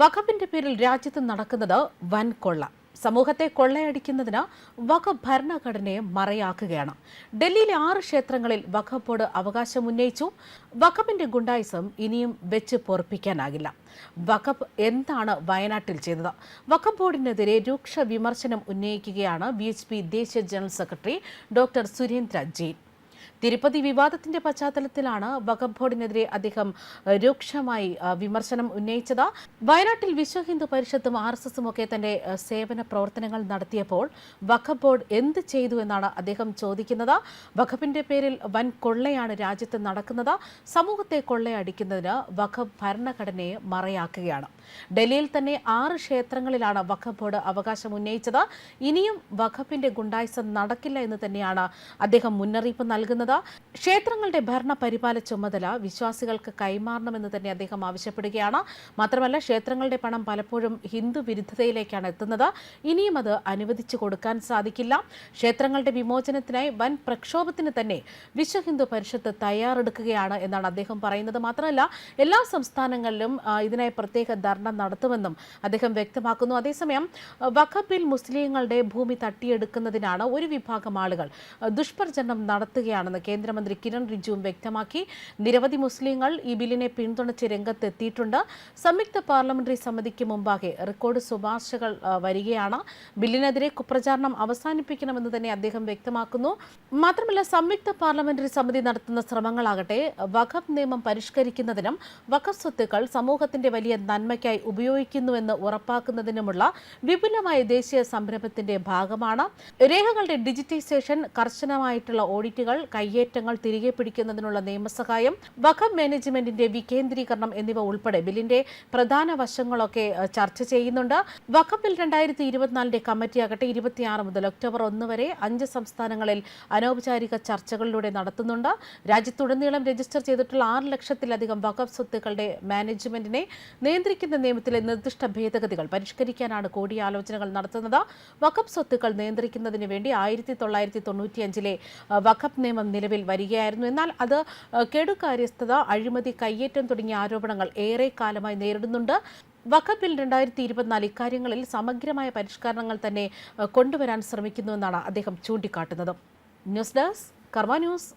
വഖഫിന്റെ പേരിൽ രാജ്യത്ത് നടക്കുന്നത് വൻ കൊള്ള. സമൂഹത്തെ കൊള്ളയടിക്കുന്നതിന് വഖഫ് ഭരണഘടനയെ മറയാക്കുകയാണ്. ഡൽഹിയിലെ ആറ് ക്ഷേത്രങ്ങളിൽ വഖഫ് ബോർഡ് അവകാശം ഉന്നയിച്ചു. വഖഫിന്റെ ഗുണ്ടായിസം ഇനിയും വെച്ച് പൊറപ്പിക്കാനാകില്ല. വഖഫ് എന്താണ് വയനാട്ടിൽ ചെയ്തത്? വഖഫ് ബോർഡിനെതിരെ രൂക്ഷ വിമർശനം ഉന്നയിക്കുകയാണ് ബി ദേശീയ general secretary doctor Surendra Jain. Tirupati വിവാദത്തിന്റെ പശ്ചാത്തലത്തിലാണ് വഖഫ് ബോർഡിനെതിരെ അദ്ദേഹം രൂക്ഷമായി വിമർശനം ഉന്നയിച്ചത്. വയനാട്ടിൽ വിശ്വ ഹിന്ദു പരിഷത്തും ആർ എസ് എസും ഒക്കെ തന്റെ സേവന പ്രവർത്തനങ്ങൾ നടത്തിയപ്പോൾ വഖഫ് ബോർഡ് എന്ത് ചെയ്തു എന്നാണ് അദ്ദേഹം ചോദിക്കുന്നത്. വഖഫിന്റെ പേരിൽ വൻ കൊള്ളയാണ് രാജ്യത്ത് നടക്കുന്നത്. സമൂഹത്തെ കൊള്ളയടിക്കുന്നതിന് വഖഫ് ഭരണഘടനയെ മറയാക്കുകയാണ്. ഡൽഹിയിൽ തന്നെ ആറ് ക്ഷേത്രങ്ങളിലാണ് വഖഫ് ബോർഡ് അവകാശം ഉന്നയിച്ചത്. ഇനിയും വഖഫിന്റെ ഗുണ്ടായിസം നടക്കില്ല എന്ന് തന്നെയാണ് അദ്ദേഹം മുന്നറിയിപ്പ് നൽകുന്നത്. ക്ഷേത്രങ്ങളുടെ ഭരണ പരിപാല ചുമതല വിശ്വാസികൾക്ക് കൈമാറണമെന്ന് തന്നെ അദ്ദേഹം ആവശ്യപ്പെടുകയാണ്. മാത്രമല്ല ക്ഷേത്രങ്ങളുടെ പണം പലപ്പോഴും ഹിന്ദു വിരുദ്ധതയിലേക്കാണ് എത്തുന്നത്. ഇനിയും അത് അനുവദിച്ചു കൊടുക്കാൻ സാധിക്കില്ല. ക്ഷേത്രങ്ങളുടെ വിമോചനത്തിനായി വൻ പ്രക്ഷോഭത്തിന് തന്നെ വിശ്വ ഹിന്ദു പരിഷത്ത് തയ്യാറെടുക്കുകയാണ് എന്നാണ് അദ്ദേഹം പറയുന്നത്. മാത്രമല്ല എല്ലാ സംസ്ഥാനങ്ങളിലും ഇതിനായി പ്രത്യേക ധർണ നടത്തുമെന്നും അദ്ദേഹം വ്യക്തമാക്കുന്നു. അതേസമയം വഖബിൽ മുസ്ലിങ്ങളുടെ ഭൂമി തട്ടിയെടുക്കുന്നതിനാണ് ഒരു വിഭാഗം ആളുകൾ ദുഷ്പ്രചരണം ദുഷ്പ്രചരണം നടത്തുകയാണെന്ന് കേന്ദ്രമന്ത്രി കിരൺ റിജുവും വ്യക്തമാക്കി. നിരവധി മുസ്ലിങ്ങൾ ഈ ബില്ലിനെ പിന്തുണച്ച് രംഗത്തെത്തിയിട്ടുണ്ട്. സംയുക്ത പാർലമെന്ററി സമിതിക്ക് മുമ്പാകെ റെക്കോർഡ് ശുപാർശകൾ വരികയാണ്. ബില്ലിനെതിരെ കുപ്രചാരണം അവസാനിപ്പിക്കണമെന്ന് തന്നെ അദ്ദേഹം വ്യക്തമാക്കുന്നു. മാത്രമല്ല സംയുക്ത പാർലമെന്ററി സമിതി നടത്തുന്ന ശ്രമങ്ങളാകട്ടെ വഖഫ് നിയമം പരിഷ്കരിക്കുന്നതിനും വഖഫ് സ്വത്തുക്കൾ സമൂഹത്തിന്റെ വലിയ നന്മയ്ക്കായി ഉപയോഗിക്കുന്നുവെന്ന് ഉറപ്പാക്കുന്നതിനുമുള്ള വിപുലമായ ദേശീയ സംരംഭത്തിന്റെ ഭാഗമാണ്. രേഖകളുടെ ഡിജിറ്റൈസേഷൻ കർശനമായിട്ടുള്ള ഓഡിറ്റുകൾ കയ്യേറ്റങ്ങൾ തിരികെ പിടിക്കുന്നതിനുള്ള നിയമസഹായം വഖഫ് മാനേജ്മെന്റിന്റെ വികേന്ദ്രീകരണം എന്നിവ ഉൾപ്പെടെ ബില്ലിന്റെ പ്രധാന വശങ്ങളൊക്കെ ചർച്ച ചെയ്യുന്നുണ്ട്. വഖഫ് ബിൽ രണ്ടായിരത്തി ഇരുപത്തിനാലിന്റെ കമ്മിറ്റിയാകട്ടെ ഇരുപത്തിയാറ് മുതൽ ഒക്ടോബർ ഒന്ന് വരെ അഞ്ച് സംസ്ഥാനങ്ങളിൽ അനൗപചാരിക ചർച്ചകളിലൂടെ നടത്തുന്നുണ്ട്. രാജ്യത്തുടനീളം രജിസ്റ്റർ ചെയ്തിട്ടുള്ള ആറ് ലക്ഷത്തിലധികം വഖഫ് സ്വത്തുക്കളുടെ മാനേജ്മെന്റിനെ നിയന്ത്രിക്കുന്ന നിയമത്തിലെ നിർദ്ദിഷ്ട ഭേദഗതികൾ പരിഷ്കരിക്കാനാണ് കൂടിയാലോചനകൾ നടത്തുന്നത്. വഖഫ് സ്വത്തുക്കൾ നിയന്ത്രിക്കുന്നതിന് വേണ്ടി ആയിരത്തി തൊള്ളായിരത്തി തൊണ്ണൂറ്റിയഞ്ചിലെ വഖഫ് നിയമം നിലവിൽ വരികയായിരുന്നു. എന്നാൽ അത് കെടുകാര്യസ്ഥത അഴിമതി കയ്യേറ്റം തുടങ്ങിയ ആരോപണങ്ങൾ ഏറെ കാലമായി നേരിടുന്നുണ്ട്. വഖബിൽ ബിൽ രണ്ടായിരത്തി ഇരുപത്തിനാല് ഇക്കാര്യങ്ങളിൽ സമഗ്രമായ പരിഷ്കരണങ്ങൾ തന്നെ കൊണ്ടുവരാൻ ശ്രമിക്കുന്നുവെന്നാണ് അദ്ദേഹം ചൂണ്ടിക്കാട്ടുന്നത്. News desk Karma news.